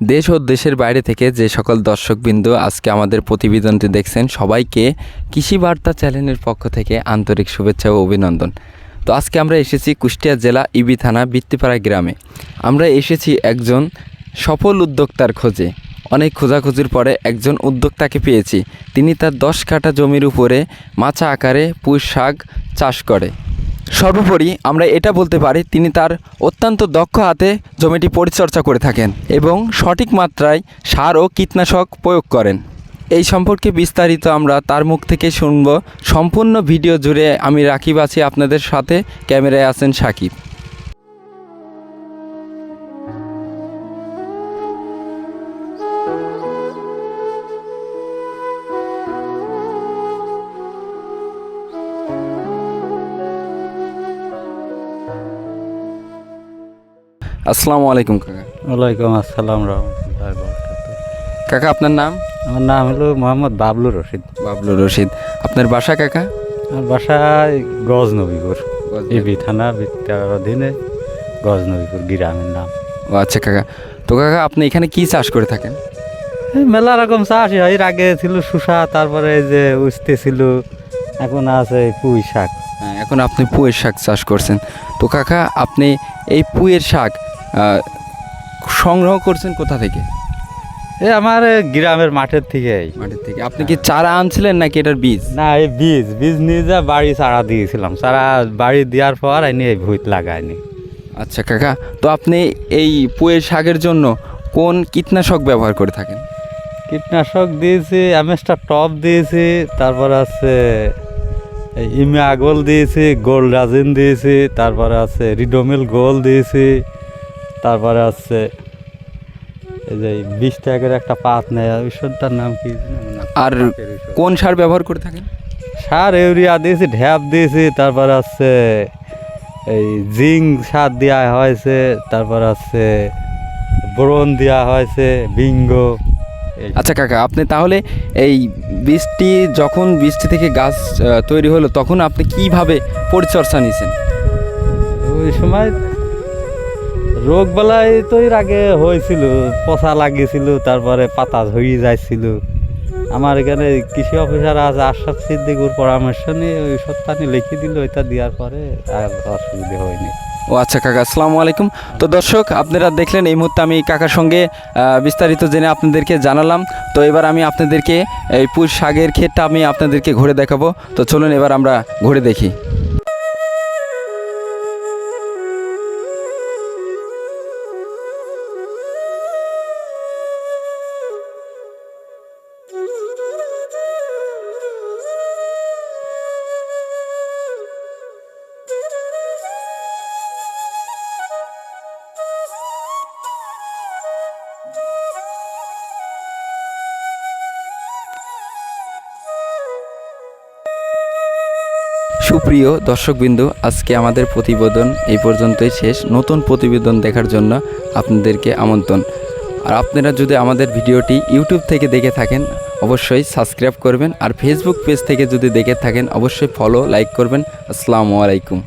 দেশ ও দেশের বাইরে থেকে যে সকল দর্শকবৃন্দ আজকে আমাদের প্রতিবেদনটি দেখছেন, সবাইকে কৃষি বার্তা চ্যানেলের পক্ষ থেকে আন্তরিক শুভেচ্ছা ও অভিনন্দন। তো আজকে আমরা এসেছি কুষ্টিয়া জেলা ইবি থানা বৃত্তিপাড়া গ্রামে। আমরা এসেছি একজন সফল উদ্যোক্তার খোঁজে। অনেক খোঁজাখুঁজির পরে একজন উদ্যোক্তাকে পেয়েছি। তিনি তার দশ কাঠা জমির উপরে মাছা আকারে পুঁই শাক চাষ করে। সর্বোপরি আমরা এটা বলতে পারি তিনি তার অত্যন্ত দক্ষ হাতে জমিটি পরিচর্যা করে থাকেন এবং সঠিক মাত্রায় সার ও কীটনাশক প্রয়োগ করেন। এই সম্পর্কে বিস্তারিত আমরা তার মুখ থেকে শুনব। সম্পূর্ণ ভিডিও জুড়ে আমি রাকিব আছি আপনাদের সাথে। ক্যামেরায় আছেন সাকিব। আসসালামু আলাইকুম কাকা। ওয়ালাইকুম আসসালাম রহমতুল্লাহ কাকা আপনার নাম? আমার নাম হলো মোহাম্মদ বাবলু রশিদ। বাবলু রশিদ। আপনার বাসা কাকা? আমার বাসায় গজনবীপুর। থানার ভিত্তার অধীনে গজনবীপুর গ্রামের নাম। ও আচ্ছা কাকা। তো কাকা আপনি এখানে কি চাষ করে থাকেন? এই মেলা রকম চাষ হয়। এর আগে ছিল শুষা তারপরে যে উস্তে ছিল এখন আছে পুঁই শাক। এখন আপনি পুঁয়ের শাক চাষ করছেন। তো কাকা আপনি এই পুঁয়ের শাক সংগ্রহ করছেন কোথা থেকে? এই আমার গ্রামের মাঠের থেকে। মাঠের থেকে। আপনি কি চারা আনছিলেন নাকি এটার বীজ? না এই বীজ বীজ নিয়ে যা বাড়ি চারা দিয়েছিলাম। চারা বাড়ি দেওয়ার পর আমি এই ভূত লাগাইনি। আচ্ছা কাকা তো আপনি এই পুঁয়ের শাকের জন্য কোন কীটনাশক ব্যবহার করে থাকেন? কীটনাশক দিয়েছি অ্যামেস্টার টপ দিয়েছি তারপর আছে ইমে আগল দিয়েছি গোল রাজিন দিয়েছি তারপরে আছে রিডোমিল গোল দিয়েছি তারপরে আছে এই যে বিশ টাকার একটা পাত নেয় ওষুধটার নাম কি আর কোন সার ব্যবহার করে থাকেন? সার ইউরিয়া দিয়েছি ঢ্যাপ দিয়েছি তারপরে আছে এই জিঙ্ক সার দেওয়া হয়েছে তারপর আছে বোরন দেওয়া হয়েছে বিঙ্গো। আচ্ছা কাকা আপনি তাহলে এই বীজটি যখন বীজটি থেকে গাছ তৈরি হলো তখন আপনি কীভাবে পরিচর্যা নিয়েছেন? ওই সময় রোগ বেলায় তো এর আগে হয়েছিল পচা লাগিয়েছিল তারপরে পাতা ঝরিয়ে যাচ্ছিল আমার এখানে কৃষি অফিসার আজ আশাদ সিদ্দিকুর পরামর্শ নিয়ে ওই সত্যানি লিখে দিল ওইটা দেওয়ার পরে আর অসুবিধা হয়নি। ও আচ্ছা কাকা, আসসালামু আলাইকুম। তো দর্শক, আপনারা দেখলেন এই মুহূর্তে আমি কাকার সঙ্গে বিস্তারিত জেনে আপনাদেরকে জানালাম। তো এবার আমি আপনাদেরকে এই পুষ শাকের ক্ষেতটা আমি আপনাদেরকে ঘুরে দেখাবো। তো চলুন এবার আমরা ঘুরে দেখি। সুপ্রিয় দর্শকবৃন্দু, আজকে আমাদের প্রতিবেদন এই পর্যন্তই শেষ। নতুন প্রতিবেদন দেখার জন্য আপনাদেরকে আমন্ত্রণ। আর আপনারা যদি আমাদের ভিডিওটি ইউটিউব থেকে দেখে থাকেন, অবশ্যই সাবস্ক্রাইব করবেন। আর ফেসবুক পেজ থেকে যদি দেখে থাকেন, অবশ্যই ফলো লাইক করবেন। আসসালামু আলাইকুম।